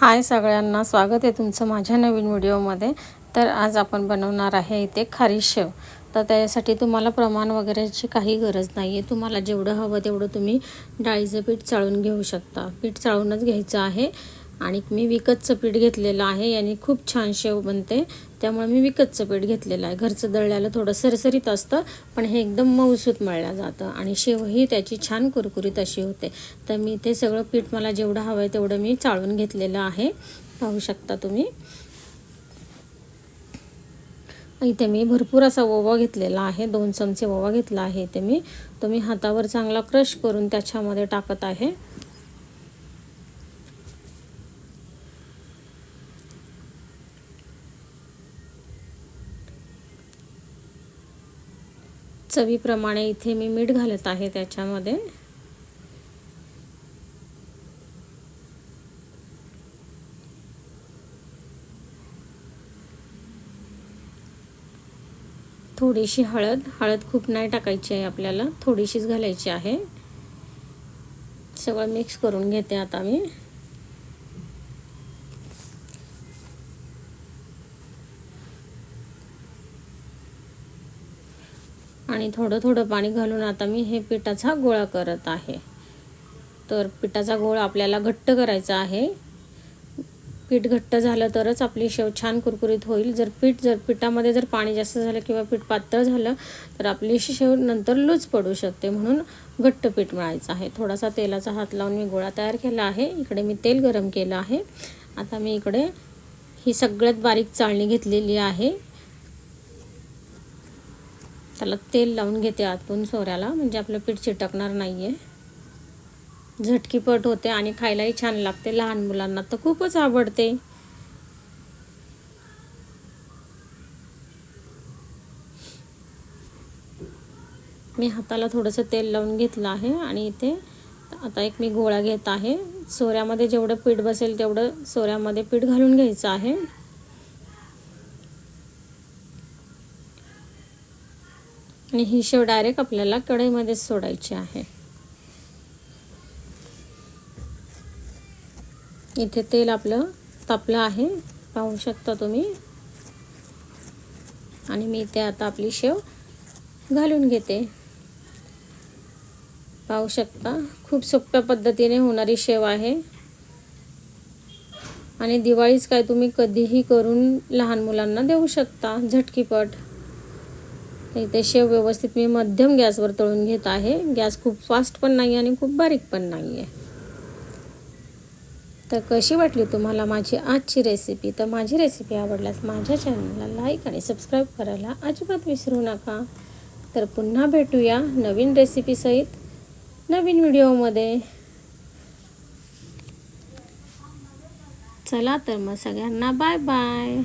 हाय सगळ्यांना स्वागत आहे तुमचं माझ्या नवीन व्हिडिओमध्ये. तर आज आपण बनवणार आहे इथे खारी शेव. तर त्यासाठी तुम्हाला प्रमाण वगैरेची काही गरज नाही आहे तुम्हाला जेवढं हवं तेवढं तुम्ही डाळीचं पीठ चाळून घेऊ शकता. पीठ चाळूनच घ्यायचं आहे. आणि मी विकतचं पीठ घेतलेलं आहे याने खूप छान शेव बनते. त्यामुळे मी विकतचं पीठ घेतलेलं आहे. घरचं दळल्याला थोडं सरसरीत असतं पण हे एकदम मऊसूत मळलं जातं आणि शेवही त्याची छान कुरकुरीत अशी होते. तर मी ते सगळं पीठ मला जेवढं हवं आहे तेवढं मी चाळून घेतलेलं आहे. पाहू शकता तुम्ही. इथे मी भरपूर असा ओवा घेतलेला आहे. दोन चमचे ओवा घेतला आहे इथे मी. तो मी हातावर चांगला क्रश करून त्याच्यामध्ये टाकत आहे. चवीप्रमाणे इथे मी मीठ घालत आहे त्याच्यामध्ये. थोडीशी हळद हळद खूप नाही टाकायची आहे आपल्याला थोडीशीच घालायची आहे. सगळं मिक्स करून घेते आता मी. आणि थोडं थोडं पाणी घालून आता मी हे पिठाचा गोळा करत आहे. तर पिठाचा गोळा आपल्याला घट्ट करायचा आहे. पीठ घट्ट झालं तरच आपली शेव छान कुरकुरीत होईल. जर पीठ जर पिठामध्ये जर पाणी जास्त झालं किंवा पीठ पातळ झालं तर आपली शेव नंतर लूज पडू शकते. म्हणून घट्ट पीठ मिळायचं आहे. थोडासा तेलाचा हात लावून मी गोळा तयार केला आहे. इकडे मी तेल गरम केलं आहे. आता मी इकडे ही सगळ्यात बारीक चाळणी घेतलेली आहे. त्याला तेल लावून घेते आतून सोऱ्याला म्हणजे आपलं पीठ चिटकणार नाही आहे झटकीपट होते आणि खायलाही छान लागते. लहान मुलांना तर खूपच आवडते. मी हाताला थोडंसं तेल लावून घेतलं आहे आणि इथे आता एक मी गोळा घेत आहे. सोऱ्यामध्ये जेवढं पीठ बसेल तेवढं सोऱ्यामध्ये पीठ घालून घ्यायचं आहे. आणि ही शेव डायरेक्ट आपल्याला कढईमध्येच सोडायची आहे. इथे तेल आपलं तापलं आहे पाहू शकता तुम्ही. आणि मी इथे आता आपली शेव घालून घेते. पाहू शकता खूप सोप्या पद्धतीने होणारी शेव आहे. आणि दिवाळीच काय तुम्ही कधीही करून लहान मुलांना देऊ शकता झटकीपट. इथे शेव व्यवस्थित मी मध्यम गॅसवर तळून घेत आहे. गॅस खूप फास्ट पण नाही आणि खूप बारीक पण नाही आहे. तर कशी वाटली तुम्हाला माझी आजची रेसिपी तर माझी रेसिपी आवडल्यास माझ्या चॅनलला लाईक आणि सबस्क्राईब करायला अजिबात विसरू नका. तर पुन्हा भेटूया नवीन रेसिपीसहित नवीन व्हिडिओमध्ये चला तर मग सगळ्यांना बाय बाय